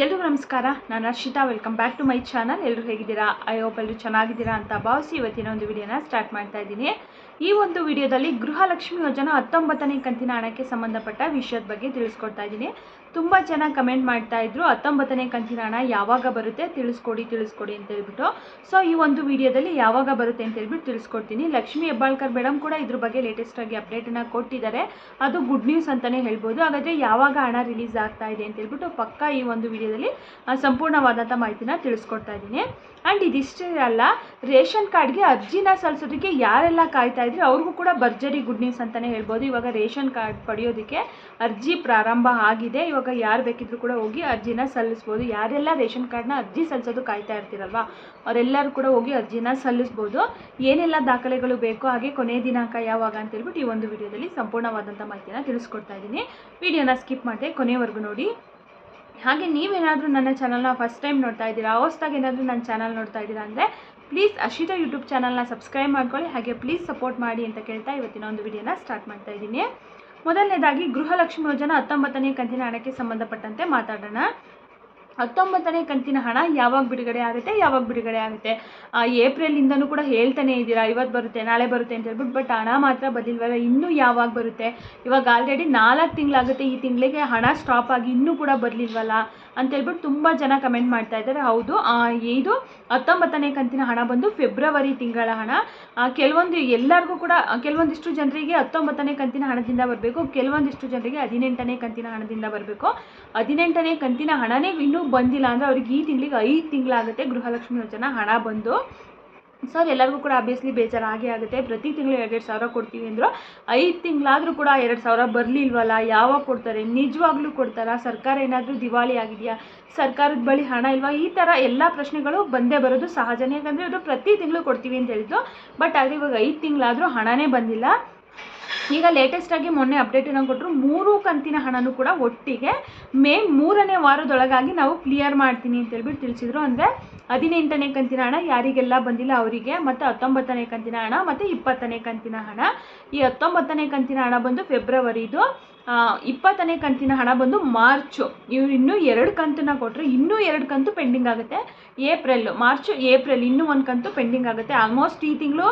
ಎಲ್ರಿಗೂ ನಮಸ್ಕಾರ. ನಾನು Harshita welcome back to my channel ಎಲ್ಲರೂ ಹೇಗಿದ್ದೀರಾ? ಐ ಹೋಪ್ ಎಲ್ಲರೂ ಚೆನ್ನಾಗಿದ್ದೀರಾ ಅಂತ ಭಾವಿಸಿ ಇವತ್ತಿನ ಒಂದು ವಿಡಿಯೋನ ಸ್ಟಾರ್ಟ್ ಮಾಡ್ತಾ ಇದ್ದೀನಿ. ಈ ಒಂದು ವಿಡಿಯೋದಲ್ಲಿ ಗೃಹಲಕ್ಷ್ಮಿ ಯೋಜನಾ ಹತ್ತೊಂಬತ್ತನೇ ಕಂತಿನ ಹಣಕ್ಕೆ ಸಂಬಂಧಪಟ್ಟ ವಿಷಯದ ಬಗ್ಗೆ ತಿಳಿಸ್ಕೊಡ್ತಾ ಇದ್ದೀನಿ. ತುಂಬ ಚೆನ್ನಾಗಿ ಕಮೆಂಟ್ ಮಾಡ್ತಾ ಇದ್ರು, ಹತ್ತೊಂಬತ್ತನೇ ಕಂತಿನ ಹಣ ಯಾವಾಗ ಬರುತ್ತೆ ತಿಳಿಸ್ಕೊಡಿ ತಿಳಿಸ್ಕೊಡಿ ಅಂತ ಹೇಳ್ಬಿಟ್ಟು. ಸೊ ಈ ಒಂದು ವಿಡಿಯೋದಲ್ಲಿ ಯಾವಾಗ ಬರುತ್ತೆ ಅಂತ ಹೇಳ್ಬಿಟ್ಟು ತಿಳಿಸ್ಕೊಡ್ತೀನಿ. ಲಕ್ಷ್ಮಿ ಹೆಬ್ಬಾಳ್ಕರ್ ಮೇಡಮ್ ಕೂಡ ಇದ್ರ ಬಗ್ಗೆ ಲೇಟೆಸ್ಟ್ ಆಗಿ ಅಪ್ಡೇಟನ್ನು ಕೊಟ್ಟಿದ್ದಾರೆ. ಅದು ಗುಡ್ ನ್ಯೂಸ್ ಅಂತಲೇ ಹೇಳ್ಬೋದು. ಹಾಗಾದರೆ ಯಾವಾಗ ಹಣ ರಿಲೀಸ್ ಆಗ್ತಾ ಇದೆ ಅಂತ ಹೇಳ್ಬಿಟ್ಟು ಪಕ್ಕ ಈ ಒಂದು ವಿಡಿಯೋದಲ್ಲಿ ಸಂಪೂರ್ಣವಾದಂಥ ಮಾಹಿತಿನ ತಿಳಿಸ್ಕೊಡ್ತಾ ಇದ್ದೀನಿ. ಆ್ಯಂಡ್ ಇದಿಷ್ಟೇ ಅಲ್ಲ, ರೇಷನ್ ಕಾರ್ಡ್ಗೆ ಅರ್ಜಿನ ಸಲ್ಲಿಸೋದಕ್ಕೆ ಯಾರೆಲ್ಲ ಕಾಯ್ತಾ ಇದ್ರೆ ಅವ್ರಿಗೂ ಕೂಡ ಭರ್ಜರಿ ಗುಡ್ ನ್ಯೂಸ್ ಅಂತಲೇ ಹೇಳ್ಬೋದು. ಇವಾಗ ರೇಷನ್ ಕಾರ್ಡ್ ಪಡೆಯೋದಕ್ಕೆ ಅರ್ಜಿ ಪ್ರಾರಂಭ ಆಗಿದೆ. ಇವಾಗ ಯಾರು ಬೇಕಿದ್ರೂ ಕೂಡ ಹೋಗಿ ಅರ್ಜಿನ ಸಲ್ಲಿಸ್ಬೋದು. ಯಾರೆಲ್ಲ ರೇಷನ್ ಕಾರ್ಡ್ನ ಅರ್ಜಿ ಸಲ್ಲಿಸೋದು ಕಾಯ್ತಾ ಇರ್ತೀರಲ್ವಾ, ಅವರೆಲ್ಲರೂ ಕೂಡ ಹೋಗಿ ಅರ್ಜಿನ ಸಲ್ಲಿಸ್ಬೋದು. ಏನೆಲ್ಲ ದಾಖಲೆಗಳು ಬೇಕು ಹಾಗೆ ಕೊನೆಯ ದಿನಾಂಕ ಯಾವಾಗ ಅಂತ ಹೇಳ್ಬಿಟ್ಟು ಈ ಒಂದು ವಿಡಿಯೋದಲ್ಲಿ ಸಂಪೂರ್ಣವಾದಂಥ ಮಾಹಿತಿನ ತಿಳಿಸ್ಕೊಡ್ತಾ ಇದ್ದೀನಿ. ವಿಡಿಯೋನ ಸ್ಕಿಪ್ ಮಾಡಿದೆ ಕೊನೆಯವರೆಗೂ ನೋಡಿ. ಹಾಗೆ ನೀವೇನಾದರೂ ನನ್ನ ಚಾನಲ್ನ ಫಸ್ಟ್ ಟೈಮ್ ನೋಡ್ತಾ ಇದ್ದೀರಾ, ಹೊಸ್ದಾಗಿ ಏನಾದರೂ ನನ್ನ ಚಾನಲ್ ನೋಡ್ತಾ ಇದ್ದೀರಾ ಅಂದರೆ ಪ್ಲೀಸ್ ಅಶಿತಾ ಯೂಟ್ಯೂಬ್ ಚಾನಲ್ನ ಸಬ್ಸ್ಕ್ರೈಬ್ ಮಾಡ್ಕೊಳ್ಳಿ, ಹಾಗೆ ಪ್ಲೀಸ್ ಸಪೋರ್ಟ್ ಮಾಡಿ ಅಂತ ಕೇಳ್ತಾ ಇವತ್ತಿನ ಒಂದು ವಿಡಿಯೋನ ಸ್ಟಾರ್ಟ್ ಮಾಡ್ತಾ ಇದ್ದೀನಿ. ಮೊದಲನೇದಾಗಿ ಗೃಹಲಕ್ಷ್ಮಿ ಯೋಜನಾ ಹತ್ತೊಂಬತ್ತನೇ ಕಂತಿನ ಹಣಕ್ಕೆ ಸಂಬಂಧಪಟ್ಟಂತೆ ಮಾತಾಡೋಣ. ಹತ್ತೊಂಬತ್ತನೇ ಕಂತಿನ ಹಣ ಯಾವಾಗ ಬಿಡುಗಡೆ ಆಗುತ್ತೆ ಯಾವಾಗ ಬಿಡುಗಡೆ ಆಗುತ್ತೆ? ಆ, ಏಪ್ರಿಲಿಂದನೂ ಕೂಡ ಹೇಳ್ತಾನೆ ಇದ್ದೀರಾ ಇವತ್ತು ಬರುತ್ತೆ ನಾಳೆ ಬರುತ್ತೆ ಅಂತ ಹೇಳ್ಬಿಟ್ಟು ಬಟ್ ಹಣ ಮಾತ್ರ ಬದಲಿಲ್ವಲ್ಲ ಇನ್ನೂ ಯಾವಾಗ ಬರುತ್ತೆ? ಇವಾಗ ಆಲ್ರೆಡಿ ನಾಲ್ಕು ತಿಂಗಳಾಗುತ್ತೆ ಈ ತಿಂಗಳಿಗೆ ಹಣ ಸ್ಟಾಪ್ ಆಗಿ ಇನ್ನೂ ಕೂಡ ಬರಲಿಲ್ವಲ್ಲ ಅಂತೇಳ್ಬಿಟ್ಟು ತುಂಬ ಜನ ಕಮೆಂಟ್ ಮಾಡ್ತಾ ಇದ್ದಾರೆ. ಹೌದು ಇದು ಹತ್ತೊಂಬತ್ತನೇ ಕಂತಿನ ಹಣ ಬಂದು ಫೆಬ್ರವರಿ ತಿಂಗಳ ಹಣ. ಕೆಲವೊಂದು ಎಲ್ಲರಿಗೂ ಕೂಡ ಕೆಲವೊಂದಿಷ್ಟು ಜನರಿಗೆ ಹತ್ತೊಂಬತ್ತನೇ ಕಂತಿನ ಹಣದಿಂದ ಬರಬೇಕು, ಕೆಲವೊಂದಿಷ್ಟು ಜನರಿಗೆ ಹದಿನೆಂಟನೇ ಕಂತಿನ ಹಣದಿಂದ ಬರಬೇಕು. ಹದಿನೆಂಟನೇ ಕಂತಿನ ಹಣನೇ ಇನ್ನೂ ಬಂದಿಲ್ಲ ಅಂದರೆ ಅವ್ರಿಗೆ ಈ ತಿಂಗಳಿಗೆ ಐದು ತಿಂಗಳಾಗುತ್ತೆ ಗೃಹಲಕ್ಷ್ಮಿ ಯೋಜನಾ ಹಣ ಬಂದು. ಸರ್, ಎಲ್ಲರಿಗೂ ಕೂಡ ಆಬ್ವಿಯಸ್ಲಿ ಬೇಜಾರಾಗೇ ಆಗೇ ಆಗುತ್ತೆ. ಪ್ರತಿ ತಿಂಗಳು ಎರಡೆರಡು ಸಾವಿರ ಕೊಡ್ತೀವಿ ಅಂದರು, ಐದು ತಿಂಗಳಾದರೂ ಕೂಡ ಎರಡು ಸಾವಿರ ಬರಲಿಲ್ವಲ್ಲ? ಯಾವಾಗ ಕೊಡ್ತಾರೆ? ನಿಜವಾಗ್ಲೂ ಕೊಡ್ತಾರಾ? ಸರ್ಕಾರ ಏನಾದರೂ ದಿವಾಳಿ ಆಗಿದೆಯಾ? ಸರ್ಕಾರದ ಬಳಿ ಹಣ ಇಲ್ವಾ? ಈ ಥರ ಎಲ್ಲ ಪ್ರಶ್ನೆಗಳು ಬಂದೇ ಬರೋದು ಸಹಜನೇ. ಯಾಕಂದರೆ ಅದು ಪ್ರತಿ ತಿಂಗಳು ಕೊಡ್ತೀವಿ ಅಂತ ಹೇಳಿದ್ದು. ಬಟ್ ಆದರೆ ಇವಾಗ ಐದು ತಿಂಗಳಾದರೂ ಹಣನೇ ಬಂದಿಲ್ಲ. ಈಗ ಲೇಟೆಸ್ಟ್ ಆಗಿ ಮೊನ್ನೆ ಅಪ್ಡೇಟನ್ನು ಕೊಟ್ಟರು ಮೂರು ಕಂತಿನ ಹಣನೂ ಕೂಡ ಒಟ್ಟಿಗೆ, ಮೇ ಮೂರನೇ ವಾರದೊಳಗಾಗಿ ನಾವು ಕ್ಲಿಯರ್ ಮಾಡ್ತೀನಿ ಅಂತ ಹೇಳ್ಬಿಟ್ಟು ತಿಳಿಸಿದ್ರು. ಅಂದರೆ ಹದಿನೆಂಟನೇ ಕಂತಿನ ಹಣ ಯಾರಿಗೆಲ್ಲ ಬಂದಿಲ್ಲ ಅವರಿಗೆ, ಮತ್ತು ಹತ್ತೊಂಬತ್ತನೇ ಕಂತಿನ ಹಣ, ಮತ್ತು ಇಪ್ಪತ್ತನೇ ಕಂತಿನ ಹಣ. ಈ ಹತ್ತೊಂಬತ್ತನೇ ಕಂತಿನ ಹಣ ಬಂದು ಫೆಬ್ರವರಿದು ಇಪ್ಪತ್ತನೇ ಕಂತಿನ ಹಣ ಬಂದು ಮಾರ್ಚು. ಇವ್ರು ಇನ್ನೂ ಎರಡು ಕಂತನ್ನ ಕೊಟ್ಟರೆ ಇನ್ನೂ ಎರಡು ಕಂತು ಪೆಂಡಿಂಗ್ ಆಗುತ್ತೆ. ಏಪ್ರಿಲ್, ಮಾರ್ಚು, ಏಪ್ರಿಲ್, ಇನ್ನೂ ಒಂದು ಕಂತು ಪೆಂಡಿಂಗ್ ಆಗುತ್ತೆ. ಆಲ್ಮೋಸ್ಟ್ ಈ ತಿಂಗಳು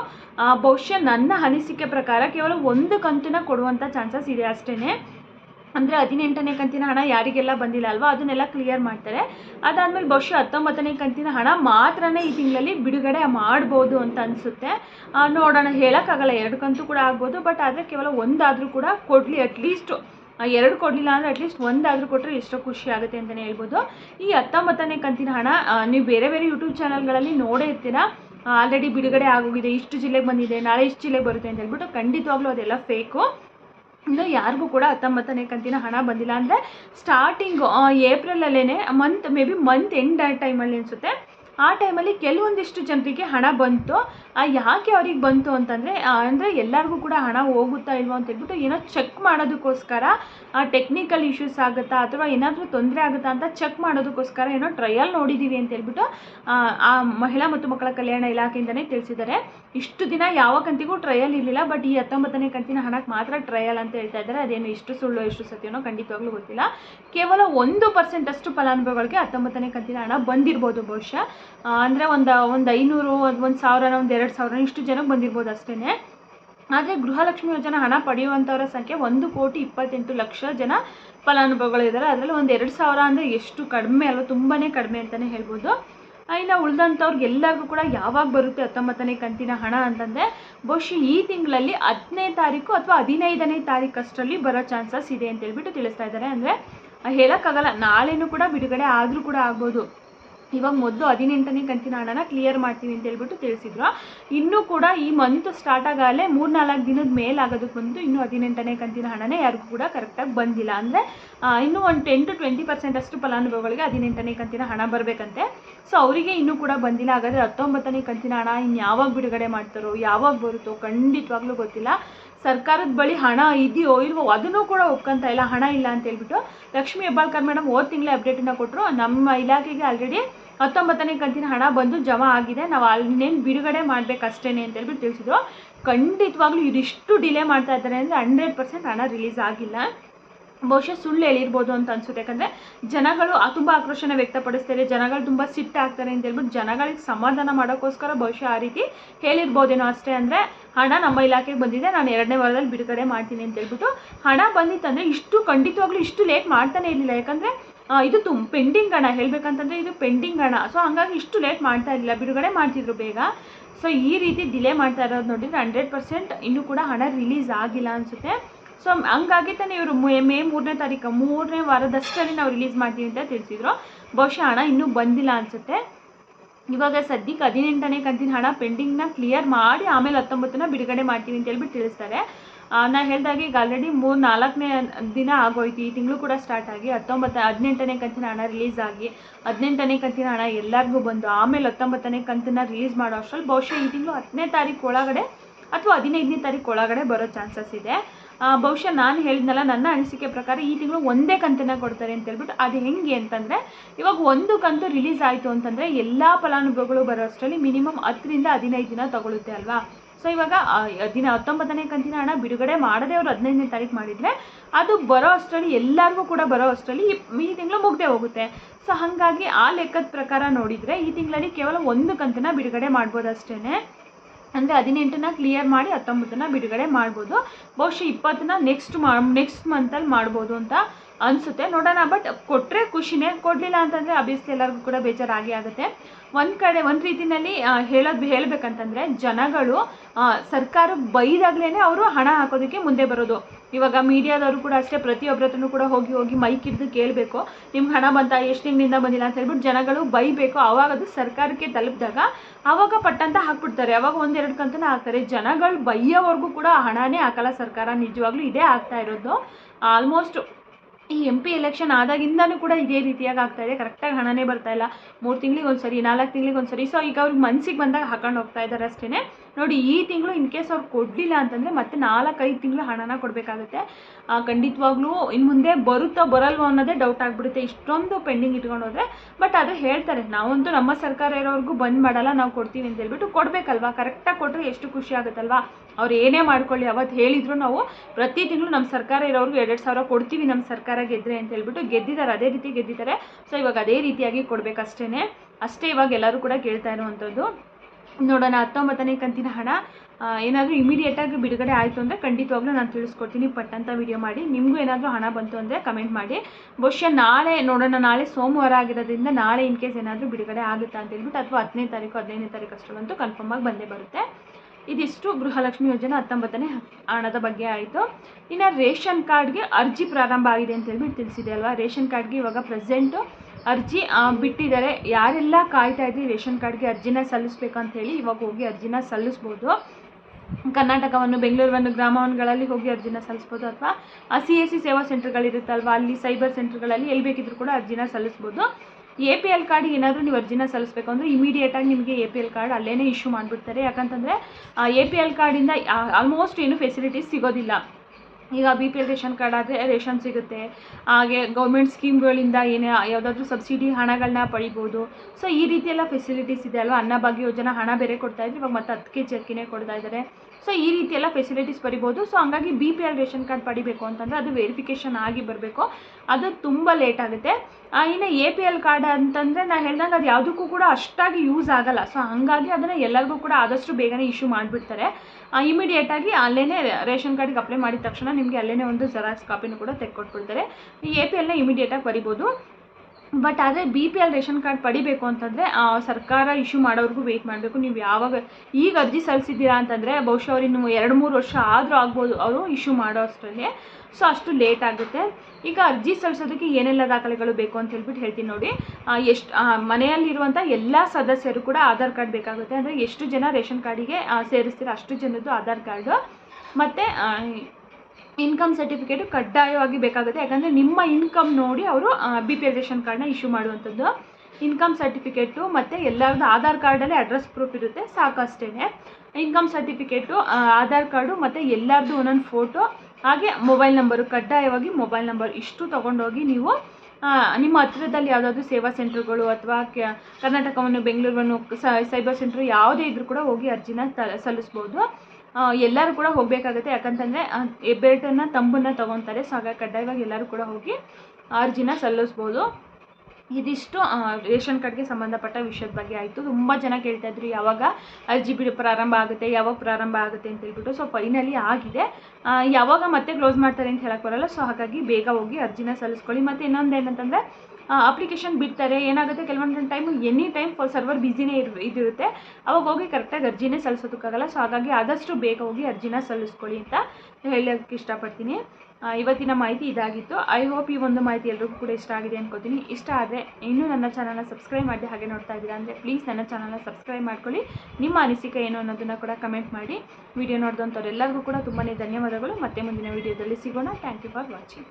ಬಹುಶಃ ನನ್ನ ಅನಿಸಿಕೆ ಪ್ರಕಾರ ಕೇವಲ ಒಂದು ಕಂತನ್ನ ಕೊಡುವಂಥ ಚಾನ್ಸಸ್ ಇದೆ ಅಷ್ಟೇ ಅಂದರೆ ಹದಿನೆಂಟನೇ ಕಂತಿನ ಹಣ ಯಾರಿಗೆಲ್ಲ ಬಂದಿಲ್ಲ ಅಲ್ವಾ? ಅದನ್ನೆಲ್ಲ ಕ್ಲಿಯರ್ ಮಾಡ್ತಾರೆ. ಅದಾದಮೇಲೆ ಬಹುಶಃ ಹತ್ತೊಂಬತ್ತನೇ ಕಂತಿನ ಹಣ ಮಾತ್ರನೇ ಈ ತಿಂಗಳಲ್ಲಿ ಬಿಡುಗಡೆ ಮಾಡ್ಬೋದು ಅಂತ ಅನಿಸುತ್ತೆ. ನೋಡೋಣ. ಹೇಳೋಕ್ಕಾಗಲ್ಲ. ಎರಡು ಕಂತು ಕೂಡ ಆಗ್ಬೋದು. ಬಟ್ ಆದರೆ ಕೇವಲ ಒಂದಾದರೂ ಕೂಡ ಕೊಡಲಿ. ಅಟ್ಲೀಸ್ಟು ಎರಡು ಕೊಡಲಿಲ್ಲ ಅಂದರೆ ಅಟ್ಲೀಸ್ಟ್ ಒಂದಾದರೂ ಕೊಟ್ಟರೆ ಎಷ್ಟೋ ಖುಷಿ ಆಗುತ್ತೆ ಅಂತಲೇ ಹೇಳ್ಬೋದು. ಈ ಹತ್ತೊಂಬತ್ತನೇ ಕಂತಿನ ಹಣ ನೀವು ಬೇರೆ ಬೇರೆ ಯೂಟ್ಯೂಬ್ ಚಾನಲ್ಗಳಲ್ಲಿ ನೋಡೇ ಇರ್ತೀರಾ? ಆಲ್ರೆಡಿ ಬಿಡುಗಡೆ ಆಗೋಗಿದೆ. ಇಷ್ಟು ಜಿಲ್ಲೆಗೆ ಬಂದಿದೆ. ನಾಳೆ ಇಷ್ಟು ಜಿಲ್ಲೆಗೆ ಬರುತ್ತೆ ಅಂತ ಹೇಳ್ಬಿಟ್ಟು ಖಂಡಿತವಾಗ್ಲೂ ಅದೆಲ್ಲ ಫೇಕು ಇನ್ನು ಯಾರಿಗೂ ಕೂಡ ಹತ್ತೊಂಬತ್ತನೇ ಕಂತಿನ ಹಣ ಬಂದಿಲ್ಲ ಅಂದರೆ starting ಏಪ್ರಿಲಲ್ಲೇ month may be month end ಆ ಟೈಮಲ್ಲಿ ಅನಿಸುತ್ತೆ. ಆ ಟೈಮಲ್ಲಿ ಕೆಲವೊಂದಿಷ್ಟು ಜನರಿಗೆ ಹಣ ಬಂತು. ಯಾಕೆ ಅವ್ರಿಗೆ ಬಂತು ಅಂತಂದರೆ ಅಂದರೆ ಎಲ್ಲರಿಗೂ ಕೂಡ ಹಣ ಹೋಗುತ್ತಾ ಇಲ್ವೋ ಅಂತ ಹೇಳ್ಬಿಟ್ಟು ಏನೋ ಚೆಕ್ ಮಾಡೋದಕ್ಕೋಸ್ಕರ ಟೆಕ್ನಿಕಲ್ ಇಶ್ಯೂಸ್ ಆಗುತ್ತಾ ಅಥವಾ ಏನಾದರೂ ತೊಂದರೆ ಆಗುತ್ತಾ ಅಂತ ಚೆಕ್ ಮಾಡೋದಕ್ಕೋಸ್ಕರ ಏನೋ ಟ್ರಯಲ್ ನೋಡಿದ್ದೀವಿ ಅಂತ ಹೇಳ್ಬಿಟ್ಟು ಆ, ಆ ಮಹಿಳಾ ಮತ್ತು ಮಕ್ಕಳ ಕಲ್ಯಾಣ ಇಲಾಖೆಯಿಂದನೇ ತಿಳಿಸಿದ್ದಾರೆ. ಇಷ್ಟು ದಿನ ಯಾವ ಕಂತಿಗೂ ಟ್ರಯಲ್ ಇರಲಿಲ್ಲ ಬಟ್ ಈ ಹತ್ತೊಂಬತ್ತನೇ ಕಂತಿನ ಹಣಕ್ಕೆ ಮಾತ್ರ ಟ್ರಯಲ್ ಅಂತ ಹೇಳ್ತಾ ಇದ್ದಾರೆ. ಅದೇನು ಇಷ್ಟು ಸುಳ್ಳು ಎಷ್ಟು ಸತ್ಯನೋ ಖಂಡಿತವಾಗ್ಲೂ ಗೊತ್ತಿಲ್ಲ. ಕೇವಲ ಒಂದು ಪರ್ಸೆಂಟ್ ಅಷ್ಟು ಫಲಾನುಭವಿಗಳಿಗೆ ಹತ್ತೊಂಬತ್ತನೇ ಕಂತಿನ ಹಣ ಬಂದಿರ್ಬೋದು ಬಹುಶಃ. ಆ, ಅಂದರೆ ಒಂದು ಒಂದು ಐನೂರು ಒಂದು ಸಾವಿರನ ಒಂದು ಎರಡು ಸಾವಿರ ಇಷ್ಟು ಜನಕ್ಕೆ ಬಂದಿರ್ಬೋದು ಅಷ್ಟೇ ಆದರೆ ಗೃಹಲಕ್ಷ್ಮಿ ಯೋಜನೆ ಹಣ ಪಡೆಯುವಂಥವರ ಸಂಖ್ಯೆ ಒಂದು ಕೋಟಿ ಇಪ್ಪತ್ತೆಂಟು ಲಕ್ಷ ಜನ ಫಲಾನುಭವಿಗಳಿದ್ದಾರೆ ಅದರಲ್ಲಿ ಒಂದು ಎರಡು ಸಾವಿರ ಅಂದರೆ ಎಷ್ಟು ಕಡಿಮೆ ಅಲ್ವ? ತುಂಬಾ ಕಡಿಮೆ ಅಂತಲೇ ಹೇಳ್ಬೋದು. ಇನ್ನು ಉಳಿದಂಥವ್ರಿಗೆ ಎಲ್ಲರಿಗೂ ಕೂಡ ಯಾವಾಗ ಬರುತ್ತೆ ಹತ್ತೊಂಬತ್ತನೇ ಕಂತಿನ ಹಣ ಅಂತಂದರೆ, ಬಹುಶಃ ಈ ತಿಂಗಳಲ್ಲಿ ಹತ್ತನೇ ತಾರೀಕು ಅಥವಾ ಹದಿನೈದನೇ ತಾರೀಕಷ್ಟರಲ್ಲಿ ಬರೋ ಚಾನ್ಸಸ್ ಇದೆ ಅಂತ ಹೇಳ್ಬಿಟ್ಟು ತಿಳಿಸ್ತಾ ಇದ್ದಾರೆ. ಅಂದರೆ, ಹೇಳೋಕ್ಕಾಗಲ್ಲ, ನಾಳೆನೂ ಕೂಡ ಬಿಡುಗಡೆ ಆದರೂ ಕೂಡ ಆಗ್ಬೋದು. ಇವಾಗ ಮೊದಲು ಹದಿನೆಂಟನೇ ಕಂತಿನ ಹಣನ ಕ್ಲಿಯರ್ ಮಾಡ್ತೀವಿ ಅಂತ ಹೇಳ್ಬಿಟ್ಟು ತಿಳಿಸಿದ್ರು. ಇನ್ನೂ ಕೂಡ ಈ ಮಂತ್ ಸ್ಟಾರ್ಟ್ ಆಗಲೇ ಮೂರು ನಾಲ್ಕು ದಿನದ ಮೇಲೆ ಆಗೋದಕ್ಕೆ ಬಂದು ಇನ್ನೂ ಹದಿನೆಂಟನೇ ಕಂತಿನ ಹಣನೇ ಯಾರಿಗೂ ಕೂಡ ಕರೆಕ್ಟಾಗಿ ಬಂದಿಲ್ಲ. ಅಂದರೆ ಇನ್ನೂ ಒಂದು ಟೆನ್ ಟು ಟ್ವೆಂಟಿ ಪರ್ಸೆಂಟ್ ಅಷ್ಟು ಫಲಾನುಭವಿಗಳಿಗೆ ಹದಿನೆಂಟನೇ ಕಂತಿನ ಹಣ ಬರಬೇಕಂತೆ. ಸೊ ಅವರಿಗೆ ಇನ್ನೂ ಕೂಡ ಬಂದಿಲ್ಲ. ಹಾಗಾದರೆ ಹತ್ತೊಂಬತ್ತನೇ ಕಂತಿನ ಹಣ ಇನ್ನು ಯಾವಾಗ ಬಿಡುಗಡೆ ಮಾಡ್ತಾರೋ, ಯಾವಾಗ ಬರುತ್ತೋ ಖಂಡಿತವಾಗ್ಲೂ ಗೊತ್ತಿಲ್ಲ. ಸರ್ಕಾರದ ಬಳಿ ಹಣ ಇದೆಯೋ ಇಲ್ವೋ ಅದನ್ನು ಕೂಡ ಒಪ್ಕೊಂತ ಇಲ್ಲ, ಹಣ ಇಲ್ಲ ಅಂತ ಹೇಳ್ಬಿಟ್ಟು ಲಕ್ಷ್ಮೀ ಹೆಬ್ಬಾಳ್ಕರ್ ಮೇಡಮ್ ಹೋದ ತಿಂಗಳೇ ಅಪ್ಡೇಟನ್ನು ಕೊಟ್ಟರು ನಮ್ಮ ಇಲಾಖೆಗೆ ಆಲ್ರೆಡಿ ಹತ್ತೊಂಬತ್ತನೇ ಕಂತಿನ ಹಣ ಬಂದು ಜಮಾ ಆಗಿದೆ. ನಾವು ಅಲ್ಲಿನೇನು ಬಿಡುಗಡೆ ಮಾಡಬೇಕಷ್ಟೇ ಅಂತ ಹೇಳ್ಬಿಟ್ಟು ತಿಳಿಸಿದ್ರು. ಖಂಡಿತವಾಗ್ಲೂ ಇದಿಷ್ಟು ಡಿಲೇ ಮಾಡ್ತಾ ಇದ್ದಾರೆ ಅಂದರೆ ಹಂಡ್ರೆಡ್ ಪರ್ಸೆಂಟ್ ಹಣ ರಿಲೀಸ್ ಆಗಿಲ್ಲ. ಬಹುಶಃ ಸುಳ್ಳು ಹೇಳಿರ್ಬೋದು ಅಂತ ಅನ್ಸುತ್ತೆ. ಯಾಕಂದರೆ ಜನಗಳು ಆ ತುಂಬ ಆಕ್ರೋಶನ ವ್ಯಕ್ತಪಡಿಸ್ತಾರೆ, ಜನಗಳು ತುಂಬ ಸಿಟ್ಟಾಗ್ತಾರೆ ಅಂತ ಹೇಳ್ಬಿಟ್ಟು ಜನಗಳಿಗೆ ಸಮಾಧಾನ ಮಾಡೋಕ್ಕೋಸ್ಕರ ಬಹುಶಃ ಆ ರೀತಿ ಹೇಳಿರ್ಬೋದೇನೋ ಅಷ್ಟೇ. ಅಂದರೆ ಹಣ ನಮ್ಮ ಇಲಾಖೆಗೆ ಬಂದಿದೆ, ನಾನು ಎರಡನೇ ವಾರದಲ್ಲಿ ಬಿಡುಗಡೆ ಮಾಡ್ತೀನಿ ಅಂತ ಹೇಳ್ಬಿಟ್ಟು ಹಣ ಬಂದಿತ್ತಂದರೆ ಇಷ್ಟು ಖಂಡಿತವಾಗ್ಲೂ ಇಷ್ಟು ಲೇಟ್ ಮಾಡ್ತಾನೆ ಇರಲಿಲ್ಲ. ಯಾಕಂದರೆ ಇದು ತುಂಬ ಪೆಂಡಿಂಗ್ ಹಣ. ಹೇಳ್ಬೇಕಂತಂದರೆ ಇದು ಪೆಂಡಿಂಗ್ ಹಣ. ಸೊ ಹಂಗಾಗಿ ಇಷ್ಟು ಲೇಟ್ ಮಾಡ್ತಾ ಇರಲಿಲ್ಲ. ಬಿಡುಗಡೆ ಮಾಡ್ತಿದ್ರು ಬೇಗ. ಸೊ ಈ ರೀತಿ ಡಿಲೇ ಮಾಡ್ತಾ ಇರೋದು ನೋಡಿದ್ರೆ ಹಂಡ್ರೆಡ್ ಪರ್ಸೆಂಟ್ ಇನ್ನೂ ಕೂಡ ಹಣ ರಿಲೀಸ್ ಆಗಿಲ್ಲ ಅನಿಸುತ್ತೆ. ಸೊ ಹಂಗಾಗಿ ತಾನೇ ಇವರು ಮೇ ಮೂರನೇ ತಾರೀಕು, ಮೂರನೇ ವಾರದಷ್ಟರಲ್ಲಿ ನಾವು ರಿಲೀಸ್ ಮಾಡ್ತೀವಿ ಅಂತ ತಿಳಿಸಿದ್ರು. ಬಹುಶಃ ಹಣ ಇನ್ನೂ ಬಂದಿಲ್ಲ ಅನಿಸುತ್ತೆ. ಇವಾಗ ಸದ್ಯಕ್ಕೆ ಹದಿನೆಂಟನೇ ಕಂತಿನ ಹಣ ಪೆಂಡಿಂಗ್ನ ಕ್ಲಿಯರ್ ಮಾಡಿ ಆಮೇಲೆ ಹತ್ತೊಂಬತ್ತನ್ನ ಬಿಡುಗಡೆ ಮಾಡ್ತೀವಿ ಅಂತ ಹೇಳ್ಬಿಟ್ಟು ತಿಳಿಸ್ತಾರೆ. ನಾನು ಹೇಳ್ದಾಗ ಈಗ ಆಲ್ರೆಡಿ ಮೂರು ನಾಲ್ಕನೇ ದಿನ ಆಗೋಯ್ತು. ಈ ತಿಂಗಳು ಕೂಡ ಸ್ಟಾರ್ಟ್ ಆಗಿ ಹತ್ತೊಂಬತ್ತು, ಹದಿನೆಂಟನೇ ಕಂತಿನ ಹಣ ರಿಲೀಸ್ ಆಗಿ ಹದಿನೆಂಟನೇ ಕಂತಿನ ಹಣ ಎಲ್ಲರಿಗೂ ಬಂದು ಆಮೇಲೆ ಹತ್ತೊಂಬತ್ತನೇ ಕಂತನ್ನ ರಿಲೀಸ್ ಮಾಡೋ ಅಷ್ಟರಲ್ಲಿ ಬಹುಶಃ ಈ ತಿಂಗಳು ಹತ್ತನೇ ತಾರೀಕು ಒಳಗಡೆ ಅಥವಾ ಹದಿನೈದನೇ ತಾರೀಕು ಒಳಗಡೆ ಬರೋ ಚಾನ್ಸಸ್ ಇದೆ. ಬಹುಶಃ ನಾನು ಹೇಳಿದ್ನಲ್ಲ, ನನ್ನ ಅನಿಸಿಕೆ ಪ್ರಕಾರ ಈ ತಿಂಗಳು ಒಂದೇ ಕಂತನ್ನ ಕೊಡ್ತಾರೆ ಅಂತ ಹೇಳ್ಬಿಟ್ಟು ಅದು ಹೆಂಗೆ ಅಂತಂದರೆ, ಇವಾಗ ಒಂದು ಕಂತು ರಿಲೀಸ್ ಆಯಿತು ಅಂತಂದರೆ ಎಲ್ಲ ಫಲಾನುಭವಿಗಳು ಬರೋ ಅಷ್ಟರಲ್ಲಿ ಮಿನಿಮಮ್ ಹತ್ತರಿಂದ ಹದಿನೈದು ದಿನ ತಗೊಳುತ್ತೆ ಅಲ್ವಾ? ಸೊ ಇವಾಗ ದಿನ ಹತ್ತೊಂಬತ್ತನೇ ಕಂತಿನ ಹಣ ಬಿಡುಗಡೆ ಮಾಡದೆ ಅವರು ಹದಿನೈದನೇ ತಾರೀಕು ಮಾಡಿದರೆ, ಅದು ಬರೋ ಅಷ್ಟರಲ್ಲಿ ಎಲ್ಲರಿಗೂ ಕೂಡ ಬರೋ ಅಷ್ಟರಲ್ಲಿ ಈ ಈ ತಿಂಗಳು ಮುಗ್ದೇ ಹೋಗುತ್ತೆ. ಸೊ ಹಾಗಾಗಿ ಆ ಲೆಕ್ಕದ ಪ್ರಕಾರ ನೋಡಿದರೆ ಈ ತಿಂಗಳಲ್ಲಿ ಕೇವಲ ಒಂದು ಕಂತನ್ನ ಬಿಡುಗಡೆ ಮಾಡ್ಬೋದು ಅಷ್ಟೇ ಅಂದರೆ ಹದಿನೆಂಟನ್ನ ಕ್ಲಿಯರ್ ಮಾಡಿ ಹತ್ತೊಂಬತ್ತನ್ನ ಬಿಡುಗಡೆ ಮಾಡ್ಬೋದು. ಬಹುಶಃ ಇಪ್ಪತ್ತನ್ನ ನೆಕ್ಸ್ಟ್ ಮಾ ನೆಕ್ಸ್ಟ್ ಮಂತಲ್ಲಿ ಮಾಡ್ಬೋದು ಅಂತ ಅನಿಸುತ್ತೆ. ನೋಡೋಣ ಬಟ್ ಕೊಟ್ಟರೆ ಖುಷಿನೇ. ಕೊಡಲಿಲ್ಲ ಅಂತಂದರೆ ಅಬ್ವಿಯಸ್ಲಿ ಎಲ್ಲರಿಗೂ ಕೂಡ ಬೇಜಾರಾಗಿ ಆಗುತ್ತೆ. ಒಂದು ಕಡೆ, ಒಂದು ರೀತಿಯಲ್ಲಿ ಹೇಳೋದು, ಹೇಳಬೇಕಂತಂದರೆ ಜನಗಳು ಸರ್ಕಾರ ಬೈದಾಗಲೇ ಅವರು ಹಣ ಹಾಕೋದಕ್ಕೆ ಮುಂದೆ ಬರೋದು. ಇವಾಗ ಮೀಡಿಯಾದವರು ಕೂಡ ಅಷ್ಟೇ ಪ್ರತಿಯೊಬ್ಬರ ಹತ್ರನು ಕೂಡ ಹೋಗಿ ಹೋಗಿ ಮೈಕ್ ಹಿಡಿದು ಕೇಳಬೇಕು. ನಿಮ್ಗೆ ಹಣ ಬಂತ, ಎಷ್ಟು ತಿಂಗಳಿಂದ ಬಂದಿಲ್ಲ ಅಂತ ಹೇಳ್ಬಿಟ್ಟು ಜನಗಳು ಬೈಬೇಕು. ಆವಾಗ ಅದು ಸರ್ಕಾರಕ್ಕೆ ತಲುಪಿದಾಗ ಆವಾಗ ಪಟ್ಟಂತ ಹಾಕ್ಬಿಡ್ತಾರೆ. ಅವಾಗ ಒಂದೆರಡು ಕಂತನ ಹಾಕ್ತಾರೆ. ಜನಗಳು ಬೈಯೋವರೆಗೂ ಕೂಡ ಹಣನೇ ಹಾಕಲ್ಲ ಸರ್ಕಾರ. ನಿಜವಾಗ್ಲೂ ಇದೇ ಆಗ್ತಾ ಇರೋದು. ಆಲ್ಮೋಸ್ಟ್ ಈ ಎಂ ಪಿ ಎಲೆಕ್ಷನ್ ಆದಾಗಿಂದನೂ ಕೂಡ ಇದೇ ರೀತಿಯಾಗಿ ಆಗ್ತಾ ಇದೆ. ಕರೆಕ್ಟಾಗಿ ಹಣನೇ ಬರ್ತಾ ಇಲ್ಲ. ಮೂರು ತಿಂಗಳಿಗೆ ಒಂದ್ಸರಿ ನಾಲ್ಕು ತಿಂಗಳಿಗೆ ಒಂದ್ಸರಿ ಸೊ ಈಗ ಅವ್ರಿಗೆ ಮನಸ್ಸಿಗೆ ಬಂದಾಗ ಹಾಕೊಂಡು ಹೋಗ್ತಾ ಇದ್ದಾರೆ ಅಷ್ಟೇ ನೋಡಿ, ಈ ತಿಂಗಳು ಇನ್ ಕೇಸ್ ಅವ್ರು ಕೊಡಲಿಲ್ಲ ಅಂತಂದರೆ ಮತ್ತೆ ನಾಲ್ಕೈದು ತಿಂಗಳು ಹಣನ ಕೊಡಬೇಕಾಗುತ್ತೆ. ಖಂಡಿತವಾಗ್ಲೂ ಇನ್ನು ಮುಂದೆ ಬರುತ್ತೋ ಬರಲ್ವೋ ಅನ್ನೋದೇ ಡೌಟ್ ಆಗಿಬಿಡುತ್ತೆ. ಇಷ್ಟೊಂದು ಪೆಂಡಿಂಗ್ ಇಟ್ಕೊಂಡು ಬಟ್ ಅದು ಹೇಳ್ತಾರೆ, ನಾವಂತೂ ನಮ್ಮ ಸರ್ಕಾರ ಇರೋರ್ಗೂ ಬಂದ್ ಮಾಡಲ್ಲ, ನಾವು ಕೊಡ್ತೀವಿ ಅಂತ ಹೇಳ್ಬಿಟ್ಟು ಕೊಡಬೇಕಲ್ವಾ? ಕರೆಕ್ಟಾಗಿ ಕೊಟ್ಟರೆ ಎಷ್ಟು ಖುಷಿ ಆಗುತ್ತಲ್ವಾ? ಅವ್ರು ಏನೇ ಮಾಡ್ಕೊಳ್ಳಿ ಅವತ್ತು ಹೇಳಿದ್ರು ನಾವು, ಪ್ರತಿ ತಿಂಗಳು ನಮ್ಮ ಸರ್ಕಾರ ಇರೋರ್ಗು ಎರಡು ಸಾವಿರ ಕೊಡ್ತೀವಿ ನಮ್ಮ ಸರ್ಕಾರ ಗೆದ್ರೆ ಅಂತ ಹೇಳ್ಬಿಟ್ಟು ಗೆದ್ದಿದ್ದಾರೆ, ಅದೇ ರೀತಿ ಗೆದ್ದಿದ್ದಾರೆ. ಸೊ ಇವಾಗ ಅದೇ ರೀತಿಯಾಗಿ ಕೊಡಬೇಕಷ್ಟೇ ಅಷ್ಟೇ ಇವಾಗ ಎಲ್ಲರೂ ಕೂಡ ಕೇಳ್ತಾ ಇರುವಂಥದ್ದು. ನೋಡೋಣ, ಹತ್ತೊಂಬತ್ತನೇ ಕಂತಿನ ಹಣ ಏನಾದರೂ ಇಮಿಡಿಯೇಟಾಗಿ ಬಿಡುಗಡೆ ಆಯಿತು ಅಂದರೆ ಖಂಡಿತವಾಗ್ಲೂ ನಾನು ತಿಳಿಸ್ಕೊಡ್ತೀನಿ. ಪಟ್ಟಂತ ವಿಡಿಯೋ ಮಾಡಿ. ನಿಮಗೂ ಏನಾದರೂ ಹಣ ಬಂತು ಅಂದರೆ ಕಮೆಂಟ್ ಮಾಡಿ. ಬಹುಶಃ ನಾಳೆ ನೋಡೋಣ, ನಾಳೆ ಸೋಮವಾರ ಆಗಿರೋದ್ರಿಂದ ನಾಳೆ ಇನ್ ಕೇಸ್ ಏನಾದರೂ ಬಿಡುಗಡೆ ಆಗುತ್ತಾ ಅಂತ ಹೇಳ್ಬಿಟ್ಟು ಅಥವಾ ಹತ್ತನೇ ತಾರೀಕು, ಹದಿನೈದನೇ ತಾರೀಕು ಅಷ್ಟರಲ್ಲಂತೂ ಕನ್ಫರ್ಮ್ ಆಗಿ ಬಂದೇ ಬರುತ್ತೆ. ಇದಿಷ್ಟು ಗೃಹಲಕ್ಷ್ಮಿ ಯೋಜನೆ ಹತ್ತೊಂಬತ್ತನೇ ಹಣದ ಬಗ್ಗೆ ಆಯಿತು. ಇನ್ನು ರೇಷನ್ ಕಾರ್ಡ್ಗೆ ಅರ್ಜಿ ಪ್ರಾರಂಭ ಆಗಿದೆ ಅಂತ ಹೇಳ್ಬಿಟ್ಟು ತಿಳಿಸಿದೆ ಅಲ್ವಾ? ರೇಷನ್ ಕಾರ್ಡ್ಗೆ ಇವಾಗ ಪ್ರೆಸೆಂಟು ಅರ್ಜಿ ಬಿಟ್ಟಿದ್ದಾರೆ. ಯಾರೆಲ್ಲ ಕಾಯ್ತಾ ಇದ್ದೀವಿ ರೇಷನ್ ಕಾರ್ಡ್ಗೆ ಅರ್ಜಿನ ಸಲ್ಲಿಸ್ಬೇಕಂತ ಹೇಳಿ ಇವಾಗ ಹೋಗಿ ಅರ್ಜಿನ ಸಲ್ಲಿಸ್ಬೋದು. ಕರ್ನಾಟಕವನ್ನು, ಬೆಂಗಳೂರನ್ನು, ಗ್ರಾಮವನ್ಗಳಲ್ಲಿ ಹೋಗಿ ಅರ್ಜಿನ ಸಲ್ಲಿಸ್ಬೋದು ಅಥವಾ ಸಿ ಎಸ್ ಸಿ ಸೇವಾ ಸೆಂಟರ್ಗಳಿರುತ್ತಲ್ವ, ಅಲ್ಲಿ ಸೈಬರ್ ಸೆಂಟರ್ಗಳಲ್ಲಿ ಎಲ್ಲಿ ಬೇಕಿದ್ರು ಕೂಡ ಅರ್ಜಿನ ಸಲ್ಲಿಸ್ಬೋದು. ಎ ಪಿ ಎಲ್ ಕಾರ್ಡ್ ಏನಾದರೂ ನೀವು ಅರ್ಜಿನ ಸಲ್ಲಿಸ್ಬೇಕು ಅಂದರೆ ಇಮಿಡಿಯೇಟಾಗಿ ನಿಮಗೆ ಎ ಪಿ ಎಲ್ ಕಾರ್ಡ್ ಅಲ್ಲೇ ಇಶ್ಯೂ ಮಾಡಿಬಿಡ್ತಾರೆ. ಯಾಕಂತಂದರೆ ಎ ಪಿ ಎಲ್ ಕಾರ್ಡಿಂದ ಆಲ್ಮೋಸ್ಟ್ ಏನು ಫೆಸಿಲಿಟೀಸ್ ಸಿಗೋದಿಲ್ಲ. ಈಗ B P L ration card ಆದರೆ ರೇಷನ್ ಸಿಗುತ್ತೆ. ಹಾಗೆ ಗೌರ್ಮೆಂಟ್ ಸ್ಕೀಮ್ಗಳಿಂದ ಏನೇ ಯಾವುದಾದ್ರೂ ಸಬ್ಸಿಡಿ ಹಣಗಳನ್ನ ಪಡಿಬೋದು. ಸೊ ಈ ರೀತಿಯೆಲ್ಲ ಫೆಸಿಲಿಟೀಸ್ ಇದೆ ಅಲ್ವಾ? ಅನ್ನಭಾಗ್ಯ ಯೋಜನೆ ಹಣ ಬೇರೆ ಕೊಡ್ತಾ ಇದ್ರು, ಇವಾಗ ಮತ್ತೆ ಹತ್ತು ಕೆ ಜಿ ಅಕ್ಕಿನೇ ಕೊಡ್ತಾ ಇದ್ದಾರೆ ಸೊ ಈ ರೀತಿ ಎಲ್ಲ ಫೆಸಿಲಿಟೀಸ್ ಬರಿಬೋದು. ಸೊ ಹಂಗಾಗಿ B P L ration card ಪಡಿಬೇಕು ಅಂತಂದರೆ ಅದು ವೆರಿಫಿಕೇಷನ್ ಆಗಿ ಬರಬೇಕು. ಅದು ತುಂಬ ಲೇಟ್ ಆಗುತ್ತೆ. ಇನ್ನು ಎ ಪಿ ಎಲ್ ಕಾರ್ಡ್ ಅಂತಂದರೆ ನಾನು ಹೇಳ್ದಂಗೆ ಅದು ಯಾವುದಕ್ಕೂ ಕೂಡ ಅಷ್ಟಾಗಿ ಯೂಸ್ ಆಗಲ್ಲ. ಸೊ ಹಾಗಾಗಿ ಅದನ್ನು ಎಲ್ಲರಿಗೂ ಕೂಡ ಆದಷ್ಟು ಬೇಗನೆ ಇಶ್ಯೂ ಮಾಡಿಬಿಡ್ತಾರೆ. ಇಮಿಡಿಯೇಟಾಗಿ ಅಲ್ಲೇ ರೇಷನ್ ಕಾರ್ಡಿಗೆ ಅಪ್ಲೈ ಮಾಡಿದ ತಕ್ಷಣ ನಿಮಗೆ ಅಲ್ಲೇ ಒಂದು ಜೆರಾಕ್ಸ್ ಕಾಪಿನೂ ಕೂಡ ತೆಕ್ಕೊಟ್ಬಿಡ್ತಾರೆ. ಈ ಎ ಪಿ ಎಲ್ನ ಇಮಿಡಿಯೇಟಾಗಿ ಬರಿಬೋದು. ಬಟ್ ಆದರೆ B P L ration card ಪಡಿಬೇಕು ಅಂತಂದರೆ ಸರ್ಕಾರ ಇಶ್ಯೂ ಮಾಡೋವರೆಗೂ ವೆಯ್ಟ್ ಮಾಡಬೇಕು. ನೀವು ಯಾವಾಗ ಈಗ ಅರ್ಜಿ ಸಲ್ಲಿಸಿದ್ದೀರಾ ಅಂತಂದರೆ, ಬಹುಶಃ ಅವ್ರು ಇನ್ನು ಎರಡು, ಮೂರು ವರ್ಷ ಆದರೂ ಆಗ್ಬೋದು. ಅವರು ಇಶ್ಯೂ ಮಾಡೋ ಅಷ್ಟರಲ್ಲಿ. ಸೊ ಅಷ್ಟು ಲೇಟ್ ಆಗುತ್ತೆ. ಈಗ ಅರ್ಜಿ ಸಲ್ಲಿಸೋದಕ್ಕೆ ಏನೆಲ್ಲ ದಾಖಲೆಗಳು ಬೇಕು ಅಂತ ಹೇಳ್ಬಿಟ್ಟು ಹೇಳ್ತೀನಿ ನೋಡಿ. ಎಷ್ಟು ಮನೆಯಲ್ಲಿರುವಂಥ ಎಲ್ಲ ಸದಸ್ಯರು ಕೂಡ ಆಧಾರ್ ಕಾರ್ಡ್ ಬೇಕಾಗುತ್ತೆ. ಅಂದರೆ ಎಷ್ಟು ಜನ ರೇಷನ್ ಕಾರ್ಡಿಗೆ ಸೇರಿಸ್ತೀರ ಅಷ್ಟು ಜನದ್ದು ಆಧಾರ್ ಕಾರ್ಡು. ಮತ್ತು ಇನ್ಕಮ್ ಸರ್ಟಿಫಿಕೇಟು ಕಡ್ಡಾಯವಾಗಿ ಬೇಕಾಗುತ್ತೆ. ಯಾಕಂದರೆ ನಿಮ್ಮ ಇನ್ಕಮ್ ನೋಡಿ ಅವರು ಬಿ ಪಿ ಎಲ್ ರೇಷನ್ ಕಾರ್ಡ್ನ ಇಶ್ಯೂ ಮಾಡುವಂಥದ್ದು ಇನ್ಕಮ್ ಸರ್ಟಿಫಿಕೇಟು ಮತ್ತು ಎಲ್ಲರದ್ದು ಆಧಾರ್ ಕಾರ್ಡಲ್ಲಿ ಅಡ್ರೆಸ್ ಪ್ರೂಫ್ ಇರುತ್ತೆ. ಸಾಕು ಅಷ್ಟೇ ಇನ್ಕಮ್ ಸರ್ಟಿಫಿಕೇಟು ಆಧಾರ್ ಕಾರ್ಡು ಮತ್ತು ಎಲ್ಲರದ್ದು ಒಂದೊಂದು ಫೋಟೋ ಹಾಗೆ ಮೊಬೈಲ್ ನಂಬರು ಕಡ್ಡಾಯವಾಗಿ ಮೊಬೈಲ್ ನಂಬರ್ ಇಷ್ಟು ತೊಗೊಂಡೋಗಿ ನೀವು ನಿಮ್ಮ ಹತ್ರದಲ್ಲಿ ಯಾವುದಾದ್ರೂ ಸೇವಾ ಸೆಂಟ್ರ್ಗಳು ಅಥವಾ ಕರ್ನಾಟಕವನ್ನು, ಬೆಂಗಳೂರನ್ನು ಸೈಬರ್ ಸೆಂಟ್ರ್ ಯಾವುದೇ ಇದ್ರೂ ಕೂಡ ಹೋಗಿ ಅರ್ಜಿನ ಸಲ್ಲಿಸ್ಬೋದು. ಎಲ್ಲರೂ ಕೂಡ ಹೋಗಬೇಕಾಗುತ್ತೆ. ಯಾಕಂತಂದರೆ ಹೆಬ್ಬೆರಟನ್ನು ತಂಬನ್ನ ತೊಗೊತಾರೆ. ಸೊ, ಹಾಗಾಗಿ ಕಡ್ಡಾಯವಾಗಿ ಎಲ್ಲರೂ ಕೂಡ ಹೋಗಿ ಅರ್ಜಿನ ಸಲ್ಲಿಸ್ಬೋದು. ಇದಿಷ್ಟು ರೇಷನ್ ಕಾರ್ಡ್ಗೆ ಸಂಬಂಧಪಟ್ಟ ವಿಷಯದ ಬಗ್ಗೆ ಆಯಿತು. ತುಂಬ ಜನ ಕೇಳ್ತಾ ಇದ್ರು, ಯಾವಾಗ ಅರ್ಜಿ ಬಿಡು ಪ್ರಾರಂಭ ಆಗುತ್ತೆ, ಯಾವಾಗ ಪ್ರಾರಂಭ ಆಗುತ್ತೆ ಅಂತ ಹೇಳ್ಬಿಟ್ಟು. ಸೊ, ಫೈನಲಿ ಆಗಿದೆ. ಯಾವಾಗ ಮತ್ತೆ ಕ್ಲೋಸ್ ಮಾಡ್ತಾರೆ ಅಂತ ಹೇಳಕ್ಕೆ ಬರಲ್ಲ. ಸೊ, ಹಾಗಾಗಿ ಬೇಗ ಹೋಗಿ ಅರ್ಜಿನ ಸಲ್ಲಿಸ್ಕೊಳ್ಳಿ. ಮತ್ತು ಇನ್ನೊಂದು ಏನಂತಂದರೆ ಅಪ್ಲಿಕೇಶನ್ ಬಿಡ್ತಾರೆ, ಏನಾಗುತ್ತೆ? ಕೆಲವೊಂದೊಂದು ಟೈಮ್ ಎನಿ ಟೈಮ್ ಸರ್ವರ್ ಬ್ಯುಸಿನೇ ಇರ್, ಇದಿರುತ್ತೆ. ಅವಾಗ ಹೋಗಿ ಕರೆಕ್ಟಾಗಿ ಅರ್ಜಿನೇ ಸಲ್ಲಿಸೋದಕ್ಕಾಗಲ್ಲ ಸೊ ಹಾಗಾಗಿ ಆದಷ್ಟು ಬೇಗ ಹೋಗಿ ಅರ್ಜಿನ ಸಲ್ಲಿಸ್ಕೊಳ್ಳಿ ಅಂತ ಹೇಳೋಕ್ಕೆ ಇಷ್ಟಪಡ್ತೀನಿ. ಇವತ್ತಿನ ಮಾಹಿತಿ ಇದಾಗಿತ್ತು. ಐ ಹೋಪ್ ಈ ಒಂದು ಮಾಹಿತಿ ಎಲ್ರಿಗೂ ಕೂಡ ಇಷ್ಟ ಆಗಿದೆ ಅನ್ಕೋತೀನಿ. ಇಷ್ಟ ಆದರೆ ಇನ್ನೂ ನನ್ನ ಚಾನಲ್ನ ಸಬ್ಸ್ಕ್ರೈಬ್ ಮಾಡಿ ಹಾಗೆ ನೋಡ್ತಾ ಇದ್ದೀರಾ ಅಂದರೆ ಪ್ಲೀಸ್ ನನ್ನ ಚಾನಲ್ನ ಸಬ್ಸ್ಕ್ರೈಬ್ ಮಾಡ್ಕೊಳ್ಳಿ. ನಿಮ್ಮ ಅನಿಸಿಕೆ ಏನು ಅನ್ನೋದನ್ನು ಕೂಡ ಕಮೆಂಟ್ ಮಾಡಿ. ವಿಡಿಯೋ ನೋಡಿದಂಥವ್ರೆಲ್ಲರಿಗೂ ಕೂಡ ತುಂಬಾ ಧನ್ಯವಾದಗಳು. ಮತ್ತೆ ಮುಂದಿನ ವಿಡಿಯೋದಲ್ಲಿ ಸಿಗೋಣ. Thank you for watching